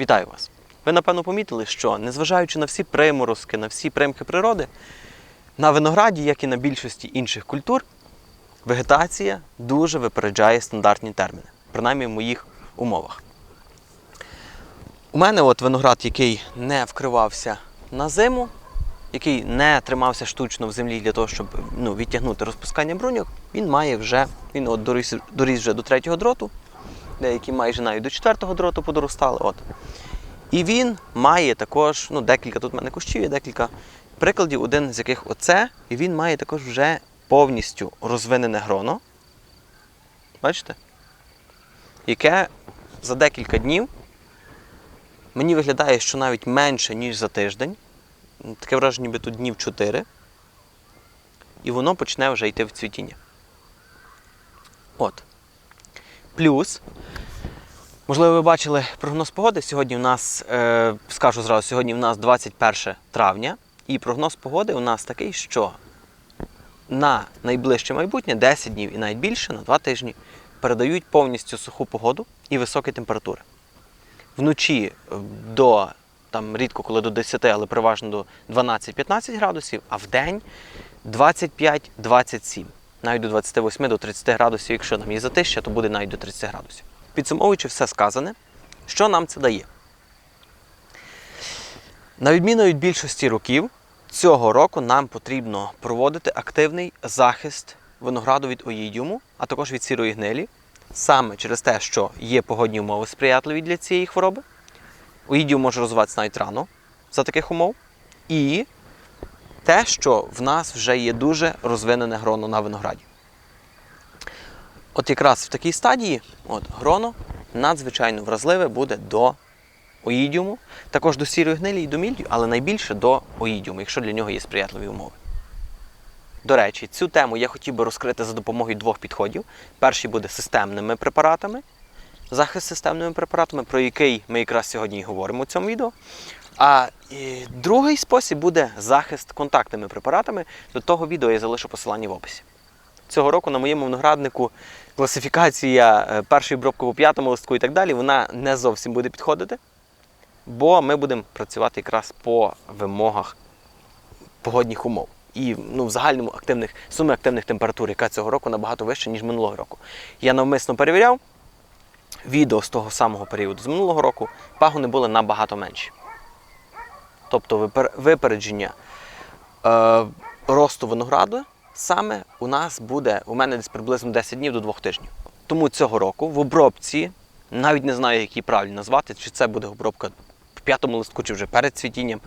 Вітаю вас! Ви напевно помітили, що незважаючи на всі приморозки, на всі примхи природи, на винограді, як і на більшості інших культур, вегетація дуже випереджає стандартні терміни, принаймні в моїх умовах. У мене от виноград, який не вкривався на зиму, який не тримався штучно в землі для того, щоб ну, відтягнути розпускання бруньок, він має вже, він от доріс, доріс вже до третього дроту, деякі майже навіть до четвертого дроту подоростали. От. І він має також, ну, декілька тут в мене кущів, є декілька прикладів, один з яких оце, і він має також вже повністю розвинене гроно. Бачите? Яке за декілька днів мені виглядає, що навіть менше, ніж за тиждень. Таке враження, ніби тут днів 4. І воно почне вже йти в цвітіння. От. Плюс, можливо, ви бачили прогноз погоди. Сьогодні у нас, е, скажу зразу, сьогодні у нас 21 травня, і прогноз погоди у нас такий, що на найближче майбутнє 10 днів і навіть більше, на 2 тижні, передають повністю суху погоду і високі температури. Вночі е, до там рідко коли до 10, але переважно до 12-15 градусів, а в день 25-27, навіть до 28 до 30 градусів, якщо нам є затища, то буде навіть до 30 градусів. Підсумовуючи все сказане, що нам це дає? На відміну від більшості років, цього року нам потрібно проводити активний захист винограду від оїдіуму, а також від сірої гнилі, саме через те, що є погодні умови сприятливі для цієї хвороби. Оїдіум може розвиватися навіть рано за таких умов. І те, що в нас вже є дуже розвинене гроно на винограді. От якраз в такій стадії от, гроно надзвичайно вразливе буде до оїдіуму, також до сірої гнилі і до мільдю, але найбільше до оїдіуму, якщо для нього є сприятливі умови. До речі, цю тему я хотів би розкрити за допомогою двох підходів. Перший буде системними препаратами, захист системними препаратами, про який ми якраз сьогодні і говоримо у цьому відео. А другий спосіб буде захист контактними препаратами. До того відео я залишу посилання в описі. Цього року на моєму винограднику класифікація е, першої обробки по п'ятому листку і так далі, вона не зовсім буде підходити, бо ми будемо працювати якраз по вимогах погодних умов. І ну, в загальному активних, суми активних температур, яка цього року набагато вища, ніж минулого року. Я навмисно перевіряв, відео з того самого періоду з минулого року пагони були набагато менші. Тобто випередження е, росту винограду саме у нас буде, у мене десь приблизно 10 днів до 2 тижнів. Тому цього року в обробці, навіть не знаю, як її правильно назвати, чи це буде обробка в п'ятому листку, чи вже перед цвітінням.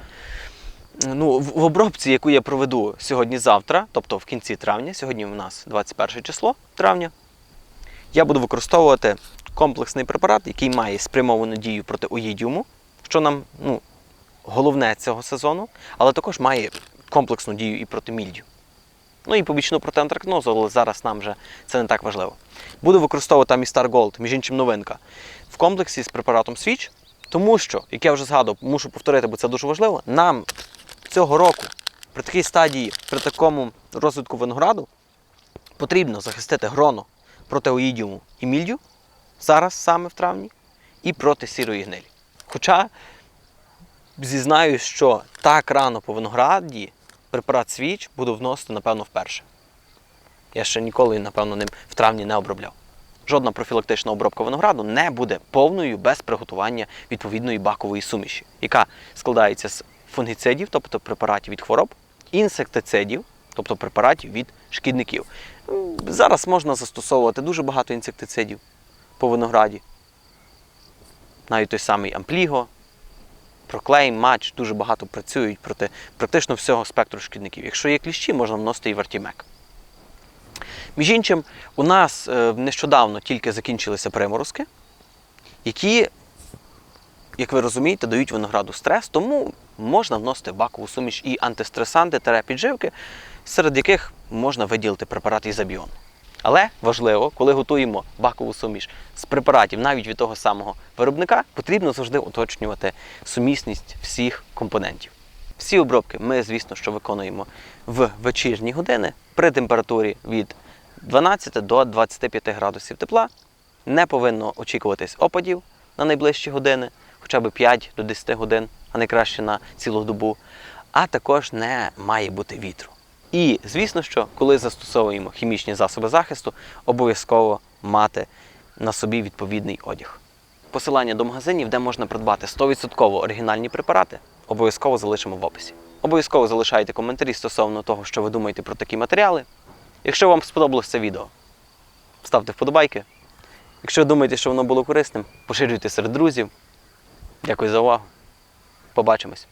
Ну, в обробці, яку я проведу сьогодні-завтра, тобто в кінці травня, сьогодні у нас 21 число травня, я буду використовувати комплексний препарат, який має спрямовану дію проти оїдіуму, що нам ну, головне цього сезону, але також має комплексну дію і проти мільдю. Ну і побічну проти антракнозу, але зараз нам вже це не так важливо. Буду використовувати Amistar Gold, між іншим новинка, в комплексі з препаратом Switch, тому що, як я вже згадував, мушу повторити, бо це дуже важливо, нам цього року при такій стадії, при такому розвитку винограду, потрібно захистити гроно проти оїдіуму і мільдю, зараз саме в травні, і проти сірої гнилі. Хоча зізнаюсь, що так рано по винограді препарат свіч буду вносити, напевно, вперше. Я ще ніколи, напевно, ним в травні не обробляв. Жодна профілактична обробка винограду не буде повною без приготування відповідної бакової суміші, яка складається з фунгіцидів, тобто препаратів від хвороб, інсектицидів, тобто препаратів від шкідників. Зараз можна застосовувати дуже багато інсектицидів по винограді. Навіть той самий ампліго, проклейм, матч дуже багато працюють проти практично всього спектру шкідників. Якщо є кліщі, можна вносити і вартімек. Між іншим, у нас е, нещодавно тільки закінчилися приморозки, які, як ви розумієте, дають винограду стрес, тому можна вносити бакову суміш і антистресанти та підживки, серед яких можна виділити препарат ізобіон. Але важливо, коли готуємо бакову суміш з препаратів навіть від того самого виробника, потрібно завжди уточнювати сумісність всіх компонентів. Всі обробки ми, звісно, що виконуємо в вечірні години при температурі від 12 до 25 градусів тепла. Не повинно очікуватись опадів на найближчі години. хоча б 5 до 10 годин, а не краще на цілу добу. А також не має бути вітру. І звісно, що коли застосовуємо хімічні засоби захисту, обов'язково мати на собі відповідний одяг. Посилання до магазинів, де можна придбати 100% оригінальні препарати, обов'язково залишимо в описі. Обов'язково залишайте коментарі стосовно того, що ви думаєте про такі матеріали. Якщо вам сподобалось це відео, ставте вподобайки. Якщо думаєте, що воно було корисним, поширюйте серед друзів. Дякую за увагу. Побачимось!